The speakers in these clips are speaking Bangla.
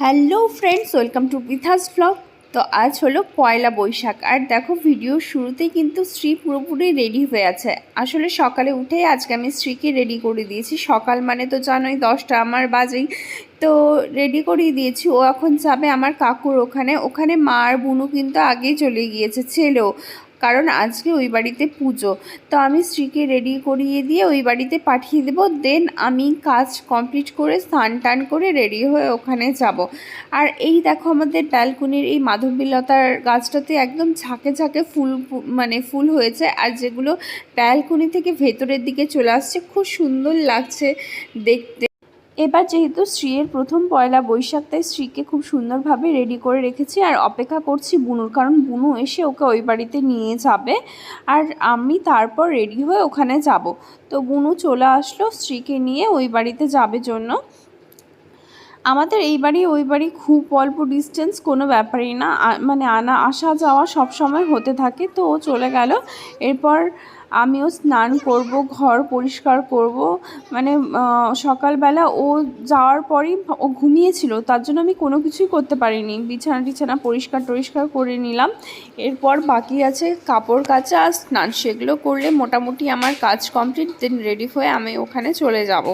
হ্যালো ফ্রেন্ডস, ওয়েলকাম টু বিথাস ব্লগ। তো আজ হলো পয়লা বৈশাখ। আর দেখো, ভিডিও শুরুতেই কিন্তু শ্রী পুরোপুরি রেডি হয়ে আছে। আসলে সকালে উঠেই আজকে আমি শ্রীকে রেডি করে দিয়েছি। সকাল মানে তো জানোই, দশটা আমার বাজেই। তো রেডি করিয়ে দিয়েছি। ও এখন যাবে আমার কাকুর ওখানে। ওখানে মা আর বুনু কিন্তু আগেই চলে গিয়েছে, ছেলেও। কারণ আজকে ওই বাড়িতে পুজো। তো আমি স্ত্রীকে রেডি করিয়ে দিয়ে ওই বাড়িতে পাঠিয়ে দেবো। দেন আমি কাজ কমপ্লিট করে স্নান টান করে রেডি হয়ে ওখানে যাব। আর এই দেখো আমাদের ব্যালকনির এই মাধবীলতার গাছটাতে একদম ঝাঁকে ঝাঁকে ফুল মানে ফুল হয়েছে। আর যেগুলো ব্যালকনি থেকে ভেতরের দিকে চলে আসছে, খুব সুন্দর লাগছে দেখতে। এবার যেহেতু শ্রীয়ের প্রথম পয়লা বৈশাখ, তাই শ্রীকে খুব সুন্দরভাবে রেডি করে রেখেছি আর অপেক্ষা করছি বুনুর, কারণ বুনু এসে ওকে ওই বাড়িতে নিয়ে যাবে আর আমি তারপর রেডি হয়ে ওখানে যাব। তো বুনু চলে আসলো শ্রীকে নিয়ে ওই বাড়িতে যাবে জন্য। আমাদের এই বাড়ি, ওই বাড়ি খুব অল্প ডিস্টেন্স কোনো ব্যাপারই না। মানে আনা আসা যাওয়া সব সময় হতে থাকে। তো ও চলে গেল। এরপর আমিও স্নান করব, ঘর পরিষ্কার করব। মানে সকালবেলা ও যাওয়ার পরই ও ঘুমিয়েছিল, তার জন্য আমি কোনো কিছুই করতে পারিনি। বিছানা টিছানা পরিষ্কার টরিষ্কার করে নিলাম। এরপর বাকি আছে কাপড় কাচা আর স্নান সেগুলো করলে মোটামুটি আমার কাজ কমপ্লিট, দেন রেডি হয়ে আমি ওখানে চলে যাব।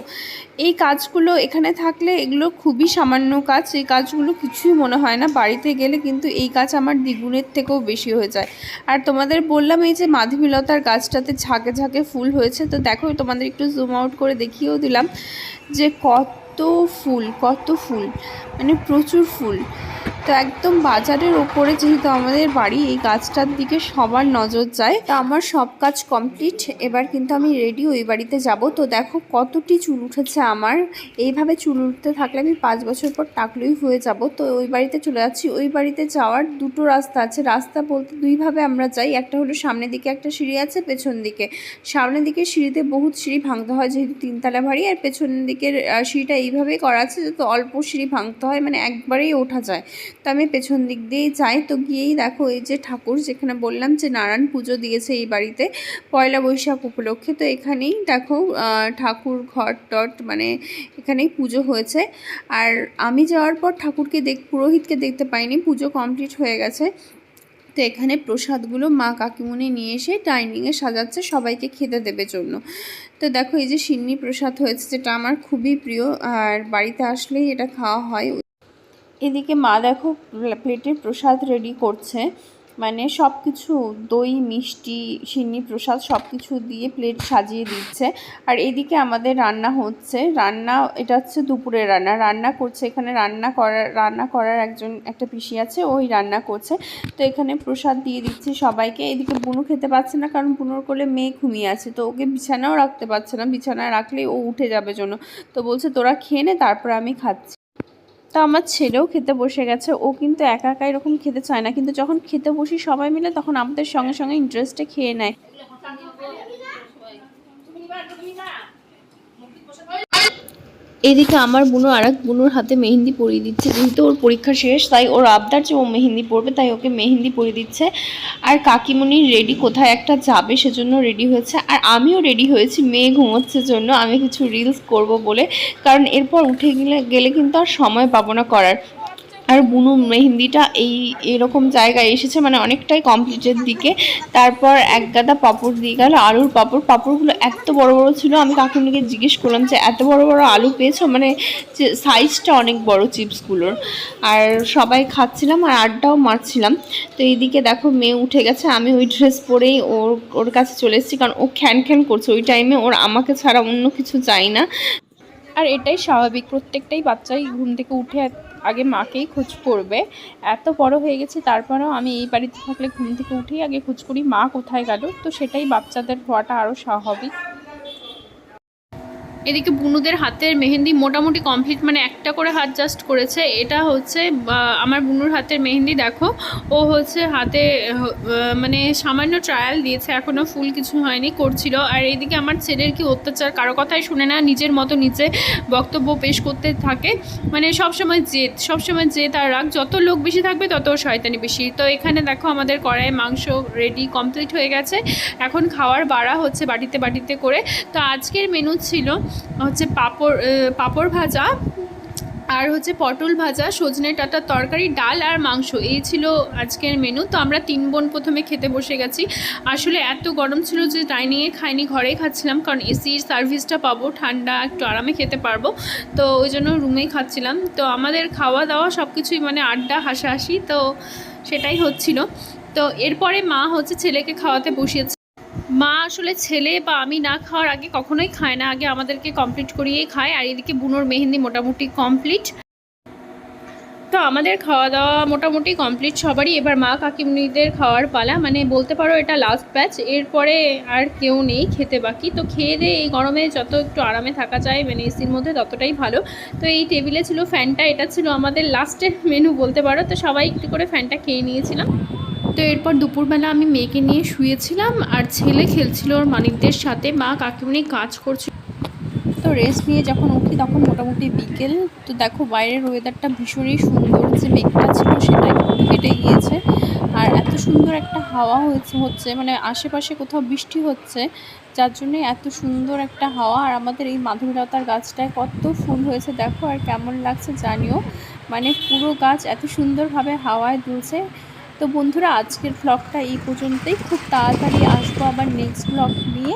এই কাজগুলো এখানে থাকলে এগুলো খুবই সামান্য কাজ, এই কাজগুলো কিছুই মনে হয় না। বাড়িতে গেলে কিন্তু এই কাজ আমার দ্বিগুণের থেকেও বেশি হয়ে যায়। আর তোমাদের বললাম এই যে মাধবীলতার গাছটাতে ঝাঁকে ঝাঁকে ফুল হয়েছে। তো দেখো তোমাদের একটু জুম আউট করে দেখিয়েও দিলাম যে কত ফুল কত ফুল মানে প্রচুর ফুল। তো একদম বাজারের ওপরে যেহেতু আমাদের বাড়ি, এই গাছটার দিকে সবার নজর যায়। তো আমার সব কাজ কমপ্লিট। এবার কিন্তু আমি রেডি ওই বাড়িতে যাব। তো দেখো কতটি চুল উঠেছে আমার। এইভাবে চুল উঠতে থাকলে আমি পাঁচ বছর পর টাকলুই হয়ে যাব। তো ওই বাড়িতে চলে যাচ্ছি। ওই বাড়িতে যাওয়ার দুটো রাস্তা আছে। রাস্তা বলতে দুইভাবে আমরা যাই। একটা হলো সামনের দিকে একটা সিঁড়ি আছে পেছন দিকে। সামনের দিকে সিঁড়িতে বহুত সিঁড়ি ভাঙতে হয়, যেহেতু তিনতলা বাড়ি। আর পেছন দিকের সিঁড়িটা এইভাবেই করা আছে, যাতে অল্প সিঁড়ি ভাঙতে হয় মানে একবারেই ওঠা যায়। তো আমি পেছন দিক দিয়েই যাই। তো গিয়েই দেখো এই যে ঠাকুর, যেখানে বললাম যে নারায়ণ পুজো দিয়েছে এই বাড়িতে পয়লা বৈশাখ উপলক্ষে। তো এখানেই দেখো ঠাকুর ঘর টট মানে এখানেই পুজো হয়েছে। আর আমি যাওয়ার পর ঠাকুরকে দেখ, পুরোহিতকে দেখতে পাইনি, পুজো কমপ্লিট হয়ে গেছে। তো এখানে প্রসাদগুলো মা কাকিমুনি নিয়ে এসে ডাইনিংয়ে সাজাচ্ছে, সবাইকে খেতে দেবে জন্য। তো দেখো এই যে সিন্নি প্রসাদ হয়েছে, যেটা আমার খুবই প্রিয়। আর বাড়িতে আসলেই এটা খাওয়া হয়। এদিকে মা দেখো প্লে- প্লেটে প্রসাদ রেডি করছে। মানে সব কিছু দই, মিষ্টি, সিন্নি প্রসাদ সব কিছু দিয়ে প্লেট সাজিয়ে দিচ্ছে। আর এদিকে আমাদের রান্না হচ্ছে। রান্না, এটা হচ্ছে দুপুরের রান্না। রান্না করছে, এখানে রান্না করার রান্না করার একজন, একটা পিসি আছে, ওই রান্না করছে। তো এখানে প্রসাদ দিয়ে দিচ্ছে সবাইকে। এদিকে বুনু খেতে পাচ্ছে না, কারণ বুনুর কোলে মেয়ে ঘুমিয়ে আছে। তো ওকে বিছানাও রাখতে পারছে না। বিছানায় রাখলে ও উঠে যাবে জন্য। তো বলছে, তোরা খেয়ে নে, তারপর আমি খাচ্ছি। তো আমার ছেলেও খেতে বসে গেছে। ও কিন্তু একা একা এরকম খেতে চায় না। কিন্তু যখন খেতে বসি সবাই মিলে, তখন আমাদের সঙ্গে সঙ্গে ইন্টারেস্টে খেয়ে নেয়। এদিকে আমার বুনো আর এক বুনোর হাতে মেহেন্দি পরিয়ে দিচ্ছে। যেহেতু ওর পরীক্ষা শেষ, তাই ওর আবদার যে ও মেহেন্দি পরবে, তাই ওকে মেহেন্দি পরিয়ে দিচ্ছে। আর কাকিমণি রেডি কোথায় একটা যাবে সেজন্য রেডি হয়েছে। আর আমিও রেডি হয়েছি, মেয়ে ঘুমোচ্ছে জন্য আমি কিছু রিলস করব বলে। কারণ এরপর উঠে গেলে গেলে কিন্তু আর সময় পাবো না করার। আর বুনু মেহেন্দিটা এই, এরকম জায়গায় এসেছে মানে অনেকটাই কমপ্লিটের দিকে। তারপর এক গাদা পাপড় দিয়ে গেল, আলুর পাপড়। পাপড়গুলো এত বড় বড় ছিল, আমি কাকুনিকে জিজ্ঞেস করলাম যে, এত বড় বড় আলু পেয়েছ? মানে সাইজটা অনেক বড় চিপসগুলোর। আর সবাই খাচ্ছিলাম আর আড্ডাও মারছিলাম। তো এইদিকে দেখো মেয়ে উঠে গেছে, আমি ওই ড্রেস পরেই ওর ওর কাছে চলে এসেছি, কারণ ও খ্যান খ্যান করছে। ওই টাইমে ওর আমাকে ছাড়া অন্য কিছু চাই না। আর এটাই স্বাভাবিক, প্রত্যেকটাই বাচ্চাই ঘুম থেকে উঠে আগে মাকেই খোঁজ করবে। এত বড় হয়ে গেছে, তারপরেও আমি এই বাড়িতে থাকলে ঘুম থেকে উঠেই আগে খোঁজ করি মা কোথায় গেল। তো সেটাই বাচ্চাদের হওয়াটা আরও স্বাভাবিক। এদিকে বুনুদের হাতের মেহেন্দি মোটামুটি কমপ্লিট মানে একটা করে হাত জাস্ট করেছে। এটা হচ্ছে আমার বুনুর হাতের মেহেন্দি, দেখো। ও হচ্ছে হাতে মানে সামান্য ট্রায়াল দিয়েছে এখনও ফুল কিছু হয়নি, করছিল। আর এইদিকে আমার ছেলের কি অত্যাচার, কারও কথাই শুনে না, নিজের মতো নিজে বক্তব্য পেশ করতে থাকে। মানে সবসময় জেদ সবসময় জেদ আর রাগ, যত লোক বেশি থাকবে তত শয়তানি বেশি। তো এখানে দেখো আমাদের কড়াই মাংস রেডি কমপ্লিট হয়ে গেছে। এখন খাওয়ার বাড়া হচ্ছে বাটিতে বাটিতে করে। তো আজকের মেনু ছিল হচ্ছে পাঁপড় পাঁপড় ভাজা আর হচ্ছে পটল ভাজা, সজনে ডাঁটার তরকারি, ডাল আর মাংস। এই ছিল আজকের মেনু তো আমরা তিন বোন প্রথমে খেতে বসে গেছি। আসলে এত গরম ছিল যে ডাইনিংয়ে খাইনি, ঘরেই খাচ্ছিলাম। কারণ এসির সার্ভিসটা পাবো, ঠান্ডা, একটু আরামে খেতে পারব। তো ওই জন্য রুমেই খাচ্ছিলাম। তো আমাদের খাওয়া দাওয়া সব কিছুই মানে আড্ডা, হাসাহাসি, তো সেটাই হচ্ছিল। তো এরপরে মা হচ্ছে ছেলেকে খাওয়াতে বসিয়েছে। মা আসলে ছেলে বা আমি না খাওয়ার আগে কখনোই খায় না। আগে আমাদেরকে কমপ্লিট করিয়েই খায় আর এদিকে বুনোর মেহেন্দি মোটামুটি কমপ্লিট তো আমাদের খাওয়া দাওয়া মোটামুটি কমপ্লিট সবারই। এবার মা কাকিমনিদের খাওয়ার পালা। মানে বলতে পারো এটা লাস্ট ব্যাচ এরপরে আর কেউ নেই খেতে বাকি। তো খেয়ে দিয়ে এই গরমে যত একটু আরামে থাকা যায় মানে এসির মধ্যে ততটাই ভালো। তো এই টেবিলে ছিল ফ্যানটা। এটা ছিল আমাদের লাস্টের মেনু বলতে পারো। তো সবাই একটু করে ফ্যানটা খেয়ে নিয়েছিলাম। তো এরপর দুপুরবেলা আমি মেয়েকে নিয়ে শুয়েছিলাম আর ছেলে খেলছিল ওর মানিকদের সাথে। মা কাকিমণি কাজ করছিল। তো রেস্ট নিয়ে যখন উঠি তখন মোটামুটি বিকেল। তো দেখো বাইরের ওয়েদারটা ভীষণই সুন্দর যে মেঘটা ছিল সেটা একটু কেটে গিয়েছে। আর এত সুন্দর একটা হাওয়া হয়েছে, হচ্ছে মানে আশেপাশে কোথাও বৃষ্টি হচ্ছে, যার জন্যে এত সুন্দর একটা হাওয়া। আর আমাদের এই মাধুরীলতার গাছটায় কত ফুল হয়েছে দেখো, আর কেমন লাগছে জানিও। মানে পুরো গাছ এত সুন্দরভাবে হাওয়ায় দুলছে। তো বন্ধুরা আজকের ব্লগটা এই পর্যন্তই। খুব তাড়াতাড়ি আসব আবার নেক্সট ব্লগ নিয়ে।